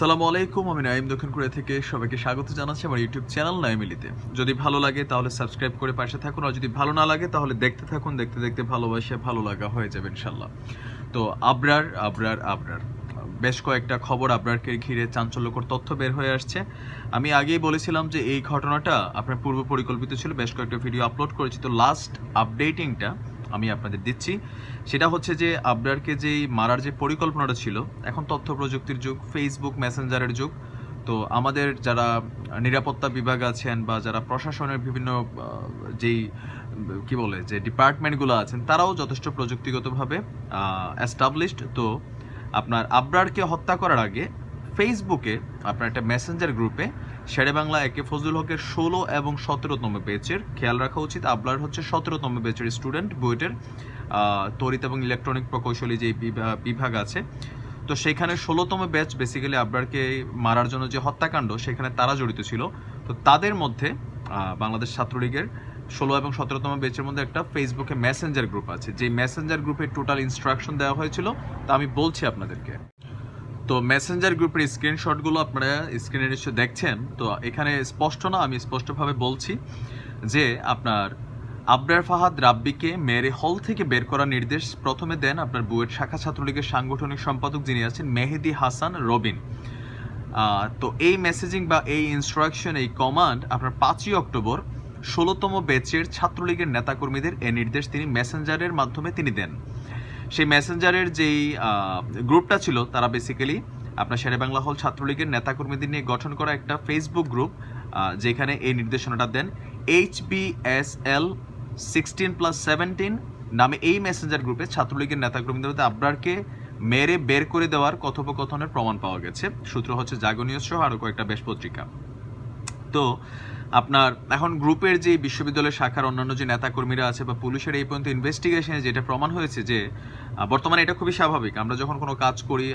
সালামু আলাইকুম, আমি নাইম দক্ষিণ কোরিয়া থেকে সবাইকে স্বাগত জানাচ্ছি আমার ইউটিউব চ্যানেল নাইমিলিতে যদি ভালো লাগে তাহলে সাবস্ক্রাইব করে পাশে থাকুন, আর যদি ভালো না লাগে তাহলে দেখতে থাকুন, দেখতে দেখতে ভালোবাসে ভালো লাগা হয়ে যাবে ইনশাল্লাহ তো আবরার আবরার আবরার। বেশ কয়েকটা খবর আবরারকে ঘিরে চাঞ্চল্যকর তথ্য বের হয়ে আসছে। আমি আগেই বলেছিলাম যে এই ঘটনাটা আপনার পূর্ব পরিকল্পিত ছিল, বেশ কয়েকটা ভিডিও আপলোড করেছি। তো লাস্ট আপডেটিংটা আমি আপনাদের দিচ্ছি। সেটা হচ্ছে যে আবরারকে যেই মারার যে পরিকল্পনাটা ছিল, এখন তথ্য প্রযুক্তির যুগ ফেসবুক মেসেঞ্জারের যুগ। তো আমাদের যারা নিরাপত্তা বিভাগ আছেন বা যারা প্রশাসনের বিভিন্ন যেই, কি বলে, যে ডিপার্টমেন্টগুলো আছেন, তারাও যথেষ্ট প্রযুক্তিগতভাবে অ্যাস্টাবলিশড তো আপনার আবরারকে হত্যা করার আগে ফেসবুকে আপনার একটা মেসেঞ্জার গ্রুপে শেরে বাংলা একে ফজলুল হকের ষোলো এবং সতেরোতম বেচের খেয়াল রাখা উচিত, আবলার হচ্ছে সতেরোতম বেচের স্টুডেন্ট বুয়েটের। তড়িৎ এবং ইলেকট্রনিক প্রকৌশলী যে বিভা- বিভাগ আছে। তো সেখানে ষোলোতম ব্যাচ বেসিক্যালি আবরারকে মারার জন্য যে হত্যাকাণ্ড, সেখানে তারা জড়িত ছিল। তো তাদের মধ্যে বাংলাদেশ ছাত্রলীগের ষোলো এবং সতেরোতম ব্যাচের মধ্যে একটা ফেসবুকে মেসেঞ্জার গ্রুপ আছে। যে মেসেঞ্জার গ্রুপে টোটাল ইনস্ট্রাকশন দেওয়া হয়েছিল, তা আমি বলছি আপনাদেরকে। তো মেসেঞ্জার গ্রুপের স্ক্রিনশটগুলো আপনারা স্ক্রিনে নিশ্চয় দেখছেন। তো এখানে স্পষ্ট না, আমি স্পষ্টভাবে বলছি যে আপনার আবরার ফাহাদ রাব্বিকে মেরে হল থেকে বের করার নির্দেশ প্রথমে দেন আপনার বুয়েট শাখা ছাত্রলীগের সাংগঠনিক সম্পাদক যিনি আছেন মেহেদি হাসান রবিন। তো এই মেসেজিং বা এই ইনস্ট্রাকশন এই কমান্ড আপনার পাঁচই অক্টোবর ষোলোতম ব্যাচের ছাত্রলীগের নেতাকর্মীদের এই নির্দেশ তিনি মেসেঞ্জারের মাধ্যমে তিনি দেন। সেই মেসেঞ্জারের যেই গ্রুপটা ছিল, তারা বেসিক্যালি আপনার শেরে বাংলা হল ছাত্রলীগের নেতাকর্মীদের নিয়ে গঠন করা একটা ফেসবুক গ্রুপ যেখানে এই নির্দেশনাটা দেন। H B S L sixteen plus seventeen নামে এই মেসেঞ্জার গ্রুপে ছাত্রলীগের নেতাকর্মীদের মধ্যে আবরারকে মেরে বের করে দেওয়ার কথোপকথনের প্রমাণ পাওয়া গেছে। সূত্র হচ্ছে জাগনীয় সহ আরও কয়েকটা বেশ পত্রিকা। তো আপনার এখন গ্রুপের যে বিশ্ববিদ্যালয়ের শাখার অন্যান্য যে নেতাকর্মীরা আছে বা পুলিশের এই পর্যন্ত ইনভেস্টিগেশনে যেটা প্রমাণ হয়েছে যে বর্তমানে এটা খুবই স্বাভাবিক। আমরা যখন কোনো কাজ করি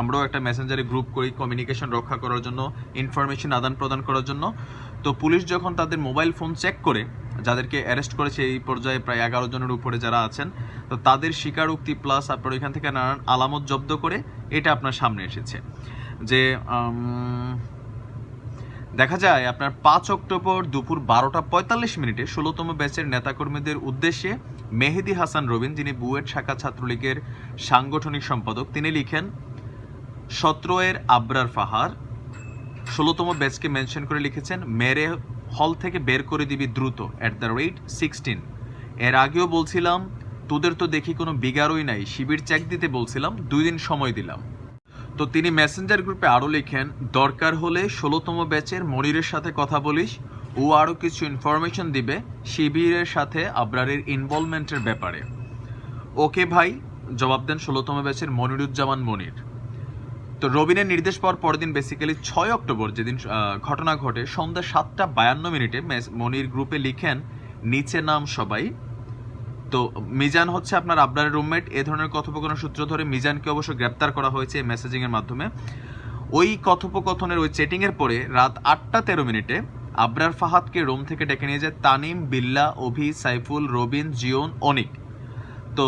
আমরাও একটা মেসেঞ্জারে গ্রুপ করি কমিউনিকেশন রক্ষা করার জন্য ইনফরমেশন আদান প্রদান করার জন্য। তো পুলিশ যখন তাদের মোবাইল ফোন চেক করে, যাদেরকে অ্যারেস্ট করেছে এই পর্যায়ে প্রায় এগারো জনের উপরে যারা আছেন, তো তাদের স্বীকারোক্তি প্লাস আপনার ওইখান থেকে নানান আলামত জব্দ করে এটা আপনার সামনে এসেছে। যে দেখা যায় আপনার পাঁচ অক্টোবর দুপুর বারোটা পঁয়তাল্লিশ মিনিটে ষোলোতম ব্যাচের নেতাকর্মীদের উদ্দেশ্যে মেহেদি হাসান রবিন, যিনি বুয়েট শাখা ছাত্রলীগের সাংগঠনিক সম্পাদক, তিনি লিখেন, সত্রয়ের আবরার ফাহার। ষোলোতম ব্যাচকে মেনশন করে লিখেছেন, মেরে হল থেকে বের করে দিবি দ্রুত। অ্যাট দ্য রেট সিক্সটিন এর আগেও বলছিলাম, তোদের তো দেখি কোনো বিগারই নাই। শিবির চেক দিতে বলছিলাম, দুই দিন সময় দিলাম। তো তিনি মেসেঞ্জার গ্রুপে আরও লিখেন, দরকার হলে ষোলোতম ব্যাচের মনিরের সাথে কথা বলিস। ও আরও কিছু ইনফরমেশন দিবে, শিবিরের সাথে আবরারের ইনভলভমেন্টের ব্যাপারে। ওকে ভাই, জবাব দেন ষোলোতম ব্যাচের মনিরুজ্জামান মনির। তো রবিনের নির্দেশ পাওয়ার পরের দিন বেসিক্যালি ছয় অক্টোবর যেদিন ঘটনা ঘটে, সন্ধ্যা সাতটা বায়ান্ন মিনিটে মনির গ্রুপে লিখেন, নিচে নাম সবাই তো মিজান হচ্ছে আপনার আবরারের রুমমেট এ ধরনের কথোপকথন সূত্র ধরে মিজানকে অবশ্য গ্রেপ্তার করা হয়েছে এই মেসেজিং এর মাধ্যমে। ওই কথোপকথনের ওই চেটিং এর পরে রাত আটটা তেরো মিনিটে আবরার ফাহাদকে রুম থেকে ডেকে নিয়ে যায় তানিম, বিল্লা, অভি, সাইফুল, রবিন জিওন অনিক। তো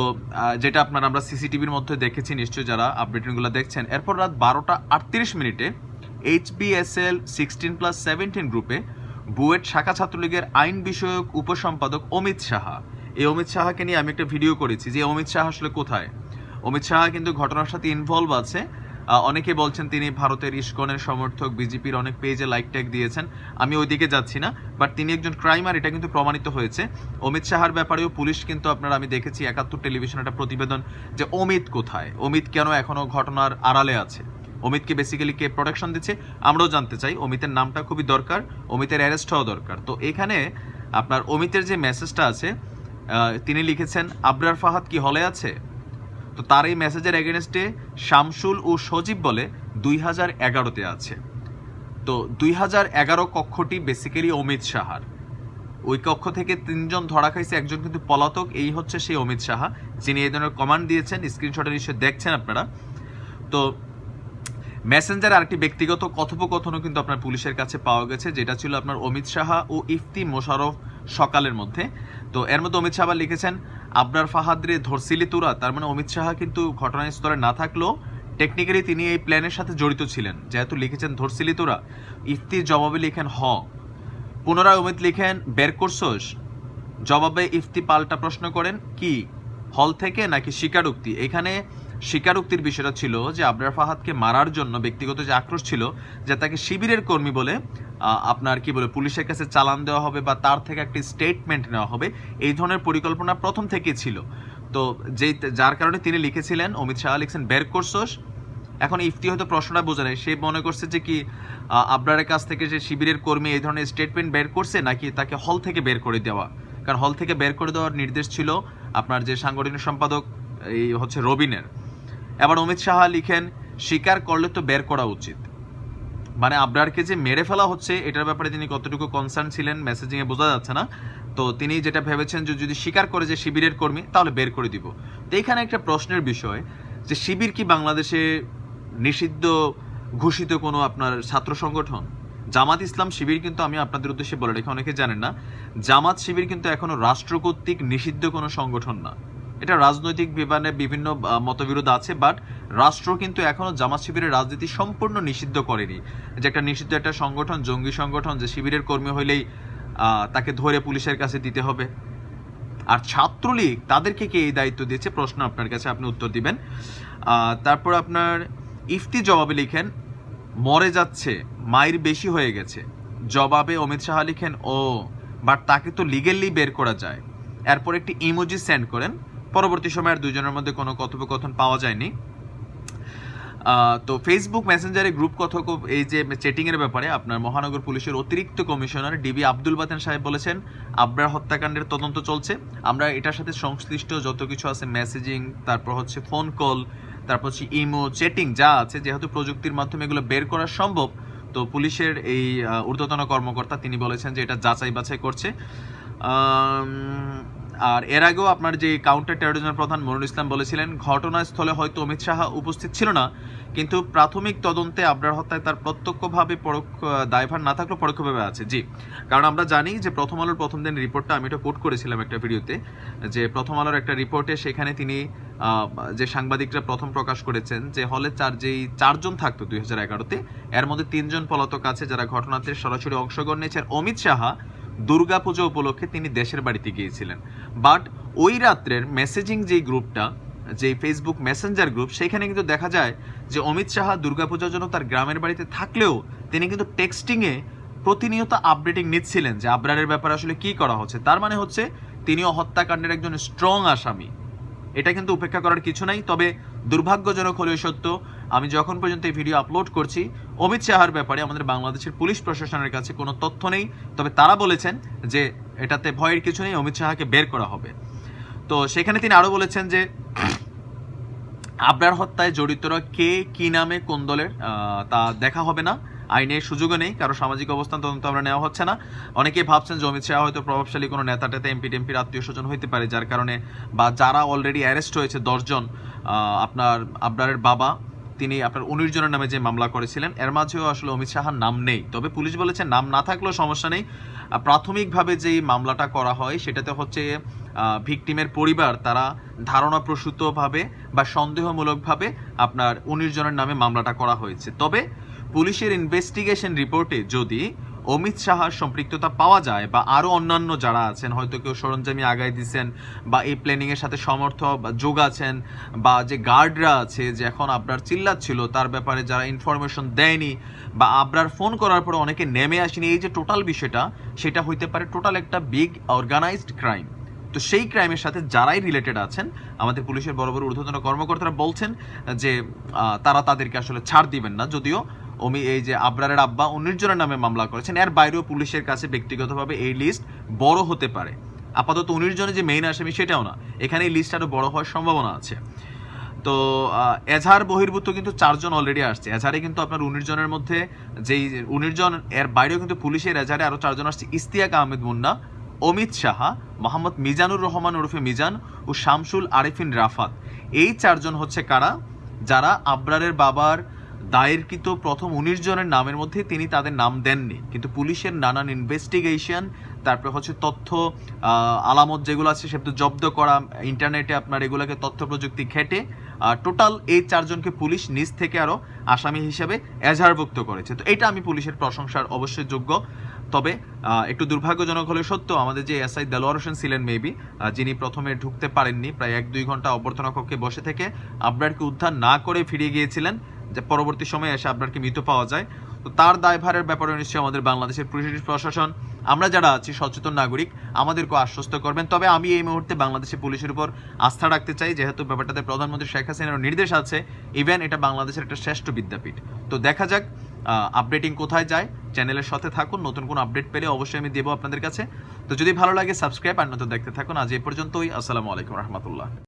যেটা আপনারা আমরা সিসিটিভির মধ্যে দেখেছি নিশ্চয়ই যারা আপডেটিংগুলো দেখছেন। এরপর রাত বারোটা আটত্রিশ মিনিটে H BSL sixteen plus seventeen গ্রুপে বুয়েট শাখা ছাত্রলীগের আইন বিষয়ক উপসম্পাদক অমিত সাহা এই অমিত সাহাকে নিয়ে আমি একটা ভিডিও করেছি যে অমিত শাহ আসলে কোথায়? অমিত শাহ কিন্তু ঘটনার সাথে ইনভলভ আছে। অনেকে বলছেন তিনি ভারতের ইস্কনের সমর্থক, বিজেপির অনেক পেজে লাইক ট্যাগ দিয়েছেন। আমি ওইদিকে যাচ্ছি না বাট তিনি একজন ক্রাইমার এটা কিন্তু প্রমাণিত হয়েছে। অমিত সাহার ব্যাপারেও পুলিশ কিন্তু আপনারা আমি দেখেছি একাত্তর টেলিভিশন একটা প্রতিবেদন যে অমিত কোথায়? অমিত কেন এখনও ঘটনার আড়ালে আছে? অমিতকে বেসিক্যালি কে প্রোটেকশন দিচ্ছে? আমরাও জানতে চাই। অমিতের নামটা খুবই দরকার, অমিতের অ্যারেস্ট হওয়া দরকার। তো এখানে আপনার অমিতের যে মেসেজটা আছে তিনি লিখেছেন, আবরার ফাহাদ কি হলে আছে? তো তার এই মেসেজের এগেনস্টে শামসুল ও সজীব বলে দুই হাজার এগারোতে আছে। তো দুই হাজার এগারো কক্ষটি বেসিক্যালি অমিত সাহার ওই কক্ষ থেকে তিনজন ধরা খাইছে, একজন কিন্তু পলাতক, এই হচ্ছে সেই অমিত সাহা যিনি এই ধরনের কমান্ড দিয়েছেন। স্ক্রিনশটে নিশ্চয় দেখছেন আপনারা। তো মেসেঞ্জার আরেকটি ব্যক্তিগত কথোপকথনও কিন্তু আপনার পুলিশের কাছে পাওয়া গেছে, যেটা ছিল আপনার অমিত সাহা ও ইফতি মোশারফ সকালের মধ্যে। তো এর মধ্যে অমিত সাহা লিখেছেন আবরার ফাহাদরে ধরছিলি তুরা। তার মানে অমিত সাহা কিন্তু ঘটনাস্থলে না থাকলেও টেকনিক্যালি তিনি এই প্ল্যানের সাথে জড়িত ছিলেন, যেহেতু লিখেছেন, ধরছিলি তোরা। ইফতির জবাবে লিখেন, হ। পুনরায় অমিত লিখেন, বের জবাবে ইফতি পাল্টা প্রশ্ন করেন, কি? হল থেকে নাকি স্বীকারোক্তি? এখানে স্বীকারোক্তির বিষয়টা ছিল যে আবরার ফাহাদকে মারার জন্য ব্যক্তিগত যে আক্রোশ ছিল, যে তাকে শিবিরের কর্মী বলে আপনার কি বলে, পুলিশের কাছে চালান দেওয়া হবে বা তার থেকে একটি স্টেটমেন্ট নেওয়া হবে, এই ধরনের পরিকল্পনা প্রথম থেকেই ছিল। তো যেই, যার কারণে তিনি লিখেছিলেন, অমিত শাহ লিখছেন, বের করছোস? এখন ইফতি হয়তো প্রশ্নটা বোঝে নাই। সে মনে করছে যে কি আবরারের কাছ থেকে যে শিবিরের কর্মী এই ধরনের স্টেটমেন্ট বের করছে, নাকি তাকে হল থেকে বের করে দেওয়া? কারণ হল থেকে বের করে দেওয়ার নির্দেশ ছিল আপনার যে সাংগঠনিক সম্পাদক, এই হচ্ছে রবিনের। এবার অমিত সাহা লিখেন স্বীকার করলে তো বের করা উচিত। মানে আবরারকে যে মেরে ফেলা হচ্ছে, এটার ব্যাপারে তিনি কতটুকু কনসার্ন ছিলেন মেসেজিংয়ে বোঝা যাচ্ছে না। তো তিনি যেটা ভেবেছেন যে যদি স্বীকার করে যে শিবিরের কর্মী, তাহলে বের করে দিব। তো এখানে একটা প্রশ্নের বিষয়, যে শিবির কি বাংলাদেশে নিষিদ্ধ ঘোষিত কোনো আপনার ছাত্র সংগঠন? জামাত ইসলাম শিবির কিন্তু আমি আপনাদের উদ্দেশ্যে বলে রেখে, অনেকে জানেন না, জামাত শিবির কিন্তু এখনও রাষ্ট্র কর্তৃক নিষিদ্ধ কোনো সংগঠন না। এটা রাজনৈতিক বিমানে বিভিন্ন মতবিরোধ আছে, বাট রাষ্ট্র কিন্তু এখনও জামাত শিবিরের রাজনীতি সম্পূর্ণ নিষিদ্ধ করেনি। যে একটা নিষিদ্ধ একটা সংগঠন, জঙ্গি সংগঠন, যে শিবিরের কর্মী হইলেই তাকে ধরে পুলিশের কাছে দিতে হবে। আর ছাত্রলীগ, তাদেরকে কে এই দায়িত্ব দিয়েছে? প্রশ্ন আপনার কাছে আপনি উত্তর দিবেন। তারপর আপনার ইফতি জবাবে লিখেন, মরে যাচ্ছে মায়ের বেশি হয়ে গেছে। জবাবে অমিত শাহ লিখেন, ও, বাট তাকে তো লিগেলি বের করা যায়। এরপর একটি ইমোজি সেন্ড করেন পরবর্তী সময় আর দুজনের মধ্যে কোনো কথোপকথন পাওয়া যায়নি। তো ফেসবুক মেসেঞ্জারে গ্রুপ কথক এই যে চেটিংয়ের ব্যাপারে আপনার মহানগর পুলিশের অতিরিক্ত কমিশনার ডিবি আব্দুল বাতেন সাহেব বলেছেন, আব্রার হত্যাকাণ্ডের তদন্ত চলছে। আমরা এটার সাথে সংশ্লিষ্ট যত কিছু আছে মেসেজিং তারপর হচ্ছে ফোন কল তারপর হচ্ছে ইমো চেটিং যা আছে, যেহেতু প্রযুক্তির মাধ্যমে এগুলো বের করা সম্ভব, তো পুলিশের এই ঊর্ধ্বতন কর্মকর্তা তিনি বলেছেন যে এটা যাচাই বাছাই করছে আর এর আগেও আপনার যে কাউন্টার টেরোরিজমের প্রধান মনুল ইসলাম বলেছিলেন, ঘটনাস্থলে হয়তো অমিত শাহ উপস্থিত ছিল না, কিন্তু প্রাথমিক তদন্তে আবরার হত্যায় তার প্রত্যক্ষভাবে পরোক্ষ দায়ভার না থাকলেও পরোক্ষভাবে আছে। জি, কারণ আমরা জানি যে প্রথম আলোর প্রথম দিন রিপোর্টটা আমি এটা কোট করেছিলাম একটা ভিডিওতে, যে প্রথম আলোর একটা রিপোর্টে সেখানে তিনি যে সাংবাদিকরা প্রথম প্রকাশ করেছেন যে হলে চার, যেই চারজন থাকতো দুই হাজার এগারোতে, এর মধ্যে তিনজন পলাতক আছে যারা ঘটনাতে সরাসরি অংশগ্রহণ নিয়েছেন। অমিত শাহ দুর্গাপুজো উপলক্ষে তিনি দেশের বাড়িতে গিয়েছিলেন। বাট ওই রাত্রের মেসেজিং যেই গ্রুপটা যে ফেসবুক মেসেঞ্জার গ্রুপ সেখানে কিন্তু দেখা যায় যে অমিত শাহ দুর্গাপূজার জন্য তার গ্রামের বাড়িতে থাকলেও তিনি কিন্তু টেক্সটিংয়ে প্রতিনিয়ত আপডেটিং নিচ্ছিলেন যে আবরারের ব্যাপারে আসলে কি করা হচ্ছে। তার মানে হচ্ছে, তিনিও হত্যাকাণ্ডের একজন স্ট্রং আসামি। এটা কিন্তু উপেক্ষা করার কিছু নাই, তবে দুর্ভাগ্যজনক হলেও সত্য, আমি যখন পর্যন্ত এই ভিডিও আপলোড করছি, অমিত শাহর ব্যাপারে আমাদের বাংলাদেশের পুলিশ প্রশাসনের কাছে কোনো তথ্য নেই, তবে তারা বলেছেন যে এটাতে ভয়ের কিছু নেই, অমিত শাহকে বের করা হবে। তো সেখানে তিনি আরও বলেছেন যে, আবরার হত্যায় জড়িতরা কে, কি নামে, কোন দলের তা দেখা হবে না। আইনের সুযোগও নেই, কারও সামাজিক অবস্থান তদন্ত আমরা নেওয়া হচ্ছে না। অনেকেই ভাবছেন যে অমিত শাহ হয়তো প্রভাবশালী কোনো নেতা টেতা এমপি টেম্পির আত্মীয় স্বজন হইতে পারে, যার কারণে বা যারা অলরেডি অ্যারেস্ট হয়েছে দশজন আপনার আবরারের বাবা, তিনি আপনার উনিশ জনের নামে যে মামলা করেছিলেন, এর মাঝেও আসলে অমিত শাহার নাম নেই। তবে পুলিশ বলেছে নাম না থাকলেও সমস্যা নেই। প্রাথমিকভাবে যেই মামলাটা করা হয়, সেটাতে হচ্ছে ভিকটিমের পরিবার, তারা ধারণাপ্রসূতভাবে বা সন্দেহমূলকভাবে আপনার উনিশ জনের নামে মামলাটা করা হয়েছে। তবে পুলিশের ইনভেস্টিগেশন রিপোর্টে যদি অমিত সাহার সম্পৃক্ততা পাওয়া যায় বা আরও অন্যান্য যারা আছেন, হয়তো কেউ সরঞ্জামি আগায় দিছেন বা এই প্ল্যানিংয়ের সাথে সমর্থ বা যোগ আছেন বা যে গার্ডরা আছে যে এখন আবরার চিল্লাচ্ছিল, তার ব্যাপারে যারা ইনফরমেশন দেয়নি বা আবরার ফোন করার পরে অনেকে নেমে আসেনি, এই যে টোটাল বিষয়টা, সেটা হইতে পারে টোটাল একটা বিগ অর্গানাইজড ক্রাইম তো সেই ক্রাইমের সাথে যারাই রিলেটেড আছেন, আমাদের পুলিশের বড় বড় ঊর্ধ্বতন কর্মকর্তারা বলছেন যে তারা তাদেরকে আসলে ছাড় দিবেন না, যদিও অমি এই যে আবরারের আব্বা উনিশ জনের নামে মামলা করেছেন। এর বাইরেও পুলিশের কাছে ব্যক্তিগতভাবে এই লিস্ট বড় হতে পারে। আপাতত উনিশ জনের যে মেইন আসামি সেটাও না। এখানে এই লিস্ট আরও বড় হওয়ার সম্ভাবনা আছে। তো এজাহার বহির্ভূত কিন্তু চারজন অলরেডি আসছে। এজাহারে কিন্তু আপনার উনিশ জনের মধ্যে যেই উনিশ জন, এর বাইরেও কিন্তু পুলিশের এজাহারে আরও চারজন আসছে। ইস্তিয়াক আহমেদ মুন্না, অমিত সাহা, মোহাম্মদ মিজানুর রহমান ওরফে মিজান ও শামসুল আরিফিন রাফাত। এই চারজন হচ্ছে কারা? যারা আবরারের বাবার দায়েরকৃত প্রথম উনিশ জনের নামের মধ্যে তিনি তাদের নাম দেননি। কিন্তু পুলিশের নানান ইনভেস্টিগেশন তারপরে হচ্ছে তথ্য আলামত যেগুলো আছে সেগুলো জব্দ করা ইন্টারনেটে আপনার এগুলোকে তথ্য প্রযুক্তি ঘেটে টোটাল এই চারজনকে পুলিশ নিজ থেকে আরও আসামি হিসেবে এজাহারভুক্ত করেছে। তো এটা আমি পুলিশের প্রশংসার অবশ্যই যোগ্য। তবে একটু দুর্ভাগ্যজনক হলে সত্য, আমাদের যে এসআই দেলোয়ার হোসেন ছিলেন মেবি যিনি প্রথমে ঢুকতে পারেননি, প্রায় এক দুই ঘণ্টা অভ্যর্থনা কক্ষে বসে থেকে আবরারকে উদ্ধার না করে ফিরে গিয়েছিলেন। যে পরবর্তী সময়ে এসে আবরারকে মৃত পাওয়া যায়। তো তার দায়ভারের ব্যাপারে নিশ্চয়ই আমাদের বাংলাদেশের পুলিশ প্রশাসন, আমরা যারা আছি সচেতন নাগরিক আমাদেরকে আশ্বস্ত করবেন। তবে আমি এই মুহূর্তে বাংলাদেশের পুলিশের উপর আস্থা রাখতে চাই, যেহেতু ব্যাপারটাতে প্রধানমন্ত্রী শেখ হাসিনার নির্দেশ আছে। ইভেন এটা বাংলাদেশের একটা শ্রেষ্ঠ বিদ্যাপীঠ। তো দেখা যাক আপডেটিং কোথায় যায়। চ্যানেলের সাথে থাকুন, নতুন কোনো আপডেট পেলে অবশ্যই আমি দেবো আপনাদের কাছে। তো যদি ভালো লাগে সাবস্ক্রাইব আর নতুন দেখতে থাকুন। আজ এই পর্যন্তই। আসসালামু আলাইকুম, রহমতুল্লাহ।